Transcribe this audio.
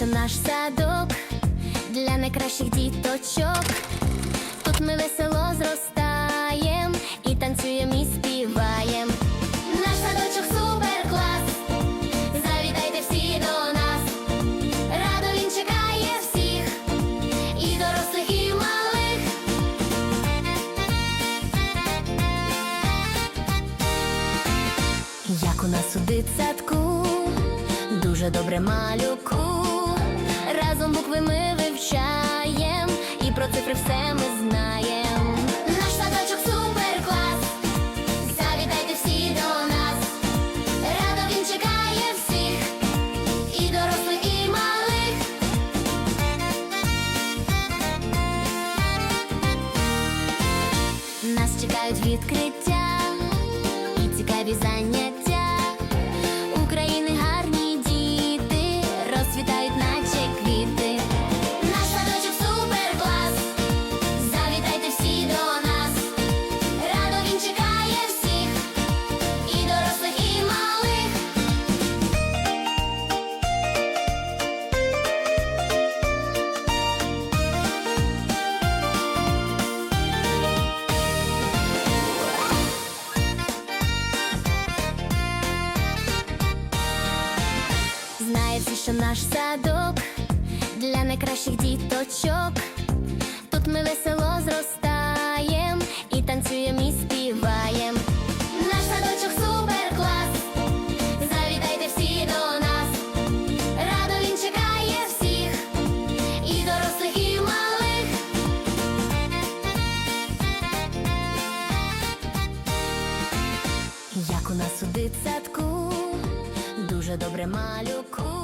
що наш садок для найкращих діточок. Тут ми весело зростаєм і танцюєм і співаєм. Наш садочок супер клас. Завітайте всі до нас. Радо він чекає всіх, і дорослих, і малих. Як у нас у дитсадку, дуже добре малюку. Разом букви ми вивчаєм, і про цифри все ми знаєм. Наш садочок супер клас. Завітайте всі до нас. Радо він чекає всіх, і дорослих, і малих. Нас чекають відкриття і цікаві заняття. Знає що наш садок для найкращих діточок. Тут ми весело зростаєм і танцюєм і співаєм. Наш садочок супер клас. Завітайте до нас. Радо він чекає всіх, і дорослих, і малих. Як у нас у дитсадку, дуже добре малюку.